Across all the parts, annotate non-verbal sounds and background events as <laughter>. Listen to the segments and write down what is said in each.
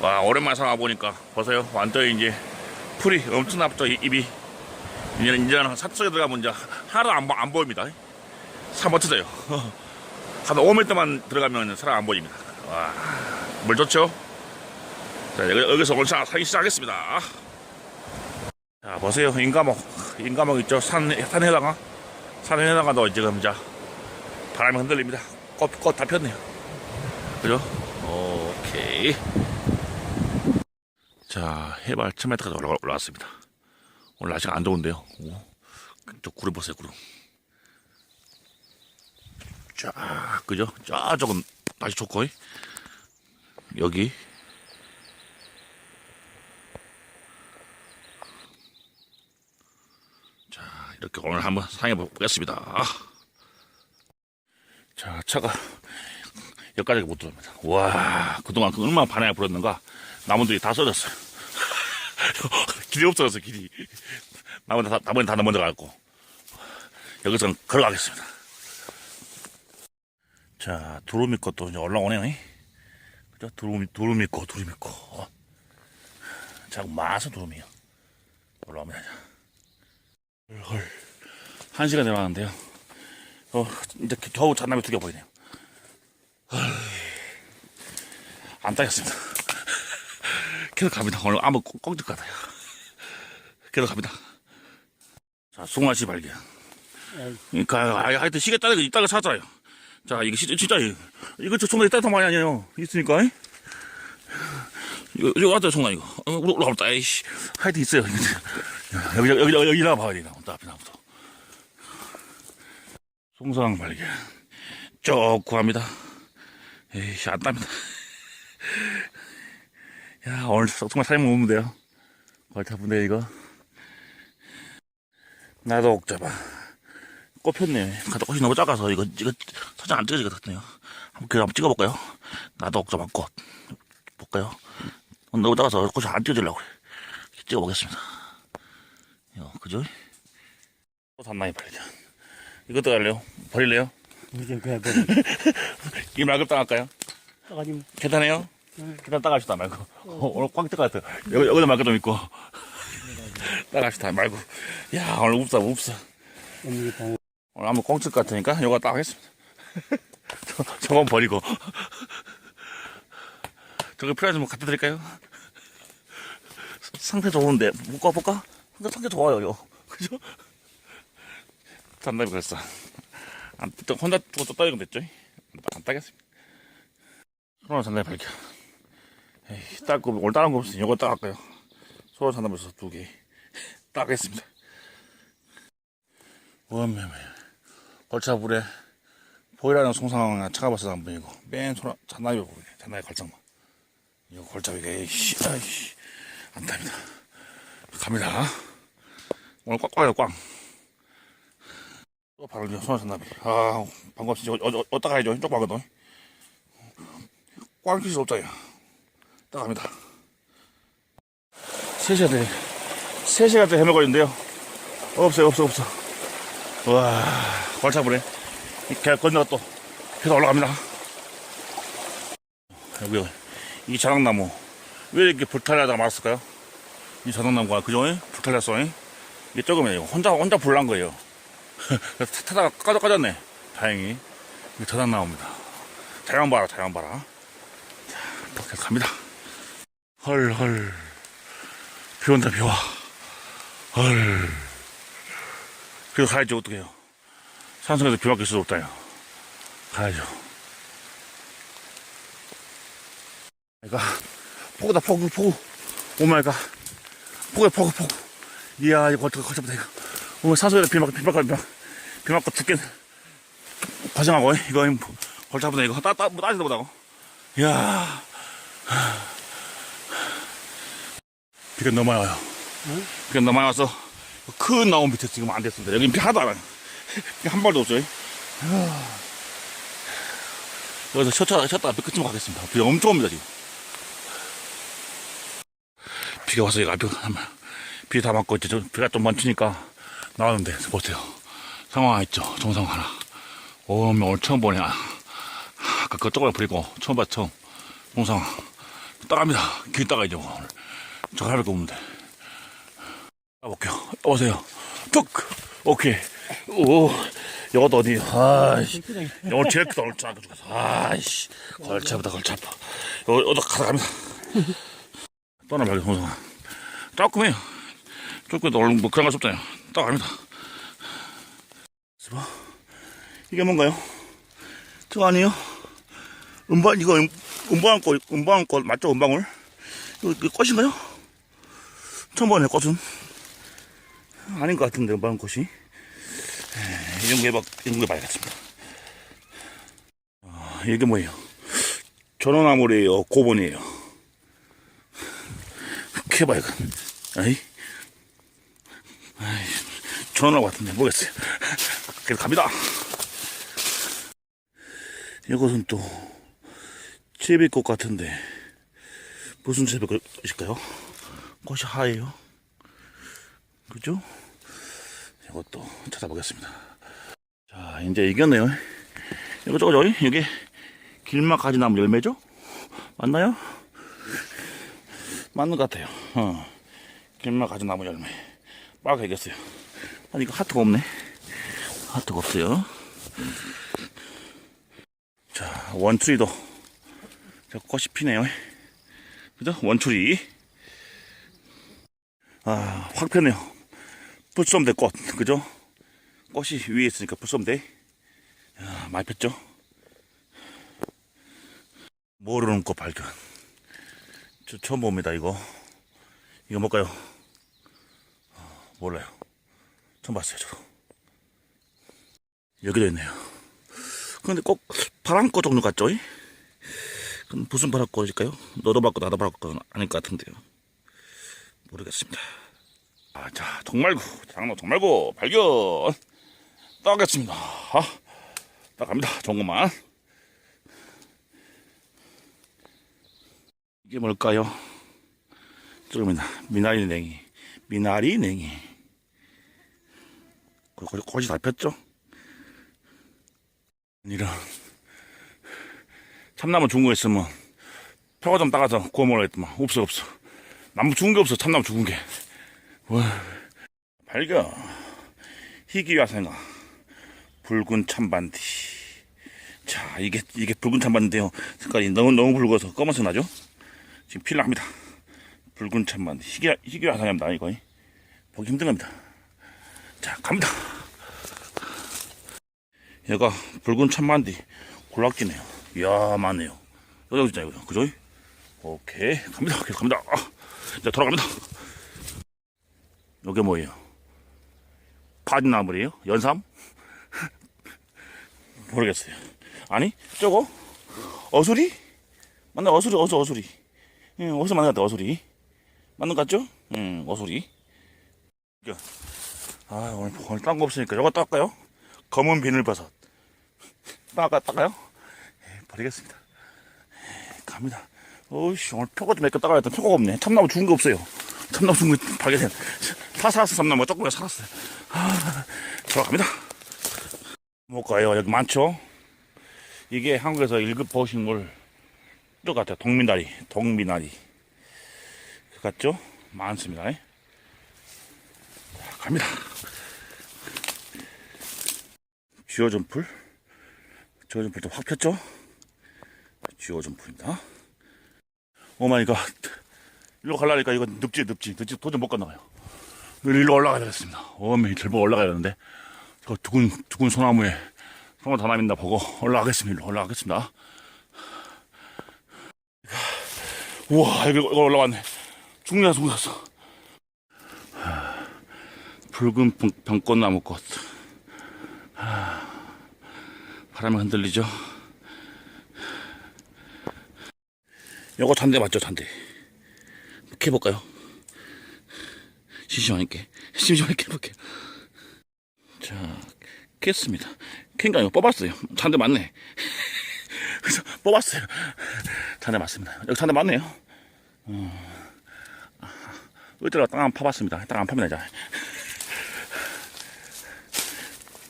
와 오랜만에 상와 보니까 보세요. 완전 이제 풀이 엄청 나쁘죠 이- 입이. 이제는 이제는 산속에 들어가면 이제 하나도 안, 보- 안 보입니다. 사 멋져요. <laughs> 한 5m만 들어가면 사람 안 보입니다. 와 물 좋죠? 자 여기, 여기서 오늘 사- 사기 시작하겠습니다. 자 보세요. 인가목 인가목 있죠? 산, 산에다가? 산에다가도 지금 이제 바람이 흔들립니다. 꽃 꽃 다 폈네요. 그죠? 오케이 자, 해발 1000m까지 올라, 올라왔습니다. 오늘 날씨가 안 좋은데요. 오, 저 구름 보세요, 구름. 쫙, 그죠? 저쪽은 날씨 좋고, 여기. 자, 이렇게 오늘 한번 상해 보겠습니다. 자, 차가 여기까지 못 들어옵니다. 와, 그동안 그 얼마나 바람이 불었는가. 나무들이 다 쏟았어요. <laughs> 길이 없어서 길이. 나머지 다, 나머지 다 넘어져 가고. 여기서는 걸어가겠습니다. 자, 두루미 꽃도 이제 올라오네요. 이. 그죠? 두루미, 두루미 꽃, 두루미 꽃. 자, 마서 두루미요. 올라옵니다. 자. 헐, 헐. 한 시간 내려가는데요. 어, 이제 겨우 잔나비 두 개 보이네요. 안 따겠습니다. 계속 갑니다. 오늘 아무 꽁질 같아요. <laughs> 계속 갑니다. 자, 송아씨 발견. 그러니까, 아, 하여튼 시계 거 이따가 찾아요. 자, 이거 진짜, 진짜, 이거 저 송아지 따뜻한 많이 아니에요. 있으니까. 이? 이거, 이거 왔다, 송아, 이거. 어, 올라가보다, 에이씨. 하여튼 있어요. 여기, 여기, 여기, 여기 나와봐야 되나. 또 앞에 나부터. 송상 발견. 쭉 구합니다. 에이씨, 안 땁니다. 야, 오늘 정말 사장님 오면 돼요. 걸타분데 이거. 나도 옥잡아. 꼽혔네. 가다 꽃이 너무 작아서 이거, 이거 사진 안 찍어질 것 같네요. 한번, 그 한번 찍어볼까요? 나도 옥잡아 꽃. 볼까요? 너무 작아서 꽃이 안 찍어지려고 그래. 찍어보겠습니다. 이거, 그죠? 꽃한 마리 발견. 이것도 할래요? 버릴래요? 이제 그냥 뭐 <laughs> 이 말 급 당할까요? 아니 괜찮아요? 응. 그냥 따갑시다 말고. 어, 오늘 꽝뜰 것 같아. 여기, 여기도 말고 좀 있고. <laughs> 따갑시다 말고. 야 오늘 어머니 방 오늘 한번 꽝뜰 것 같으니까 이거 딱 하겠습니다. 저, <laughs> 저건 버리고. <laughs> 저거 필요하시면 갖다 드릴까요? 상태 좋은데. 묶어 볼까? 상태, 상태 좋아요 이거 그죠? 잔나비 그랬어. 안, 또 혼자 또 따이건 됐죠? 안 따겠습니다. 소라 잔나비 발견 에이, 딸거 오늘 다른 거 없으니 이거 따갈까요? 소라 잔나비에서 두개. 따겠습니다. <laughs> 원매매 걸차불에 보이라는 송상황 차가 봤어 안 보이고 맨 소라 잔나비 보이네 잔나비 걸창만. 이거 걸차비가 에이씨 아이씨. 안 답니다. 갑니다. 오늘 꽉꽉해요 꽝또 바로 이제 소라 잔나비. 아 반갑습니다. 어, 어, 어디다 가야죠? 이쪽 가거든. 꽝 필수 없자요 딱 갑니다. 3시간 돼. 3시간 때 헤매고 있는데요. 없어요 없어 없어. 와 걸차불에 개 건너가 또 계속 올라갑니다. 여기 이 자락나무. 왜 이렇게 불탈하다가 말았을까요? 이 자락나무가 그죠? 불탈했어 이게 조금이에요. 혼자 혼자 불난 거예요. <laughs> 타다가 까져 까졌네. 다행히. 이게 자락나무입니다. 자양 봐라 자양 봐라. 자 이렇게 갑니다 헐 헐. 비 온다 비 와. 헐. 그래서 가야지 어떡해요. 산성에서 비 맞을 수 없다요. 가야죠. 그러니까 폭우다 폭우 폭우. 오마이갓 폭우야 폭우 폭우. 이야 이거 어떡해 거쳐보다 이거. 오늘 산소에다 비 맞고 비 맞고 비 맞고, 비 맞고 죽겠네 과정하고 이거 걸차보다 이거. 따, 따, 뭐 따지다 보다고. 이야 비가 너무 많이 와요. 비가 너무 많이 와서 큰 나무 밑에 지금 안 됐습니다. 여기 비 하나도 안 와요. 비한 발도 없어요. 여기서 쉬었다가 쉬었다가 비 끝으로 가겠습니다. 비가 엄청 옵니다 지금. 비가 와서 이거 비다 맞고 이제 저 비가 좀 멈추니까 나왔는데 보세요. 상황 있죠? 정상 하나. 오면 오늘 처음 보네 아, 아까 그쪽을 버리고 처음 봤죠? 정상. 따갑니다. 길 따가야죠, 오늘. 저 할거 없는데. 따볼게요. 오세요. 툭! 오케이. 오, 이것도 어디, 아이씨. 오늘 제일 크다, 오늘 작아 죽겠어. 아이씨. 걸차보다 걸차파. 요, 요도 가져갑니다. 떠나 발견, 송송아. 조금 해요. 조금 얼른 뭐 그런 거 없잖아요. 따갑니다. 뭐, 이게 뭔가요? 저거 아니에요? 음반, 이거 음, 음방울 꽃, 음방울 꽃, 맞죠? 음방울? 이거, 이거 꽃인가요? 처음 보네, 꽃은. 아닌 것 같은데, 음방울 꽃이. 에이, 연구해봐, 연구해봐야겠습니다. 아, 이게 뭐예요? 전원나물이에요? 고본이에요? 캐봐요, 아이. 아이, 전원나물 같은데, 모르겠어요. 그래도 갑니다. 이것은 또, 제비꽃 같은데, 무슨 제비꽃일까요? 꽃이 하얘요. 그죠? 이것도 찾아보겠습니다. 자, 이제 이겼네요. 이거 저거 저기, 이게 길막 가지 나무 열매죠? 맞나요? 맞는 것 같아요. 어. 길막 가지 나무 열매. 빠가 이겼어요. 아니, 이거 하트가 없네. 하트가 없어요. 자, 원추리도. 자, 꽃이 피네요. 그죠? 원추리. 아, 확 폈네요. 불솜대 꽃. 그죠? 꽃이 위에 있으니까 불솜대. 야, 많이 폈죠? 모르는 꽃 발견. 저 처음 봅니다, 이거. 이거 뭘까요? 어, 몰라요. 처음 봤어요, 저도. 여기도 있네요. 근데 꼭 파란꽃 종류 같죠? 이? 무슨 파란꽃일까요? 너도 받고 나도 받고 아닐 것 같은데요. 모르겠습니다. 아, 자, 정말구, 장로 정말구 발견. 따겠습니다. 아, 따갑니다. 것만. 이게 뭘까요? 조금이나 미나리 냉이, 미나리 냉이. 거- 거- 꽃이 다 폈죠? 이런 참나무 거 있으면 표가 좀 따가서 구워 먹으라 했더만 없어 없어 나무 죽은 게 없어. 참나무 죽은 게. 와, 발견 희귀화생화 붉은 참반디. 자 이게 이게 붉은 참반인데요. 색깔이 너무 너무 붉어서 검은색 나죠? 지금 필요합니다. 붉은 참반디. 희귀 희귀화생입니다 이거. 보기 힘든 겁니다. 자 갑니다. 얘가 붉은 참만디. 골락지네요. 이야, 많네요. 여기 있잖아요, 이거. 그죠? 오케이. 갑니다. 계속 갑니다. 아, 이제 돌아갑니다. 이게 뭐예요? 파진나물이에요? 연삼? <laughs> 모르겠어요. 아니, 저거? 어수리? 맞나? 어수리, 어수, 어수리. 응, 어디서 만난 것 같아, 어수리. 맞는 것 같죠? 응, 어수리. 이거. 아, 오늘, 오늘 딴 거 없으니까 이거 닦을까요? 검은 비늘버섯. 따가, 따가요? 예, 버리겠습니다. 예, 갑니다. 어이씨, 오늘 표고 좀몇개 따가야 했던 표고가 없네. 참나무 죽은 거 없어요. 참나무 죽은 거 발견해. 다 살았어, 참나무가 조금이라도 살았어요. 아, 들어갑니다. 뭘까요? 여기 많죠? 이게 한국에서 1급 보식물, 쪽 같아요. 동미나리, 동미나리. 그 같죠? 많습니다. 자, 갑니다. 쥐어준 풀. 쥐어준 풀도 확 폈죠? 쥐어준 풀입니다. 오마이갓. 일로 가려니까 이거 늪지, 늪지. 늪지 도저히 못 건너가요. 일로 올라가야 되겠습니다. 어메, 들보 올라가야 되는데. 저 두근, 두근 소나무에 소나무 다 남있나 보고 올라가겠습니다. 일로 올라가겠습니다. 우와, 여기 올라왔네. 죽냐, 죽었어. 붉은 병- 병꽃 나무꽃. 바람에 흔들리죠. 요거 잔대 맞죠, 잔대. 캐볼까요? 심심하니까. 심심하니까 해볼게요. 자, 캤습니다. 캔가 이거 뽑았어요. 잔대 맞네. <laughs> 그래서 뽑았어요. 잔대 맞습니다. 여기 잔대 맞네요. 어, 의자로 땅한 파봤습니다. 땅 안 파면 되잖아.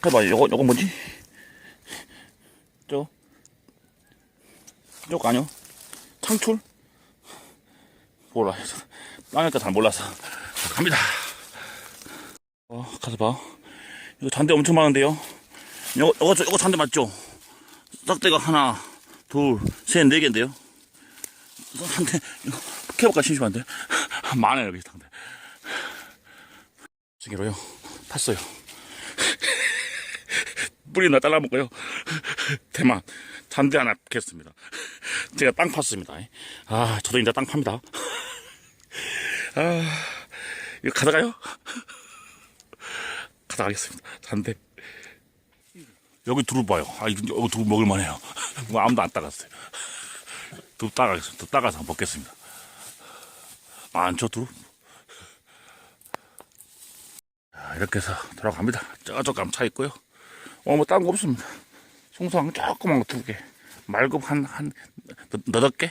해봐, 요거, 요거 뭐지? 저, 요거 아니요? 창출? 몰라. 땅일까 잘 몰라서. 자, 갑니다. 어, 가서 봐. 이거 잔대 엄청 많은데요? 이거, 이거, 이거 잔대 맞죠? 싹대가 하나, 둘, 셋, 네 개인데요? 잔대, 이거, 캐볼까 심심한데? 많아요, 여기 잔대. 저기로요. 팠어요. 뿌리나 잘라먹고요. <laughs> 대만 잔대 하나 겠습니다. 제가 땅 팠습니다. 아, 저도 이제 땅 팝니다. <laughs> 아, 이거 가져가요? <laughs> 가져가겠습니다. 잔대. 여기 두릅 봐요. 아, 이거 여기 두릅 먹을만 해요. 뭐 아무도 안 따갔어요. 두릅 따가겠습니다. 따가서 먹겠습니다. 많죠, 두릅? 자, 이렇게 해서 돌아갑니다. 저쪽 가면 차 있고요. 어, 뭐, 딴 거 없습니다. 송소한 거 조그만 거 두 개. 말굽 한, 한, 너- 너덟 개?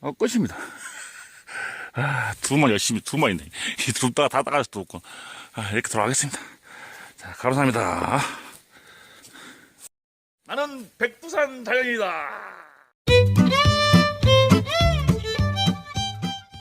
어, 끝입니다. <laughs> 아, 두만 열심히, 두만이네. 이 두다가 다 따갈 수도 없고. 아, 이렇게 돌아가겠습니다. 자, 감사합니다. 나는 백두산 자연이다.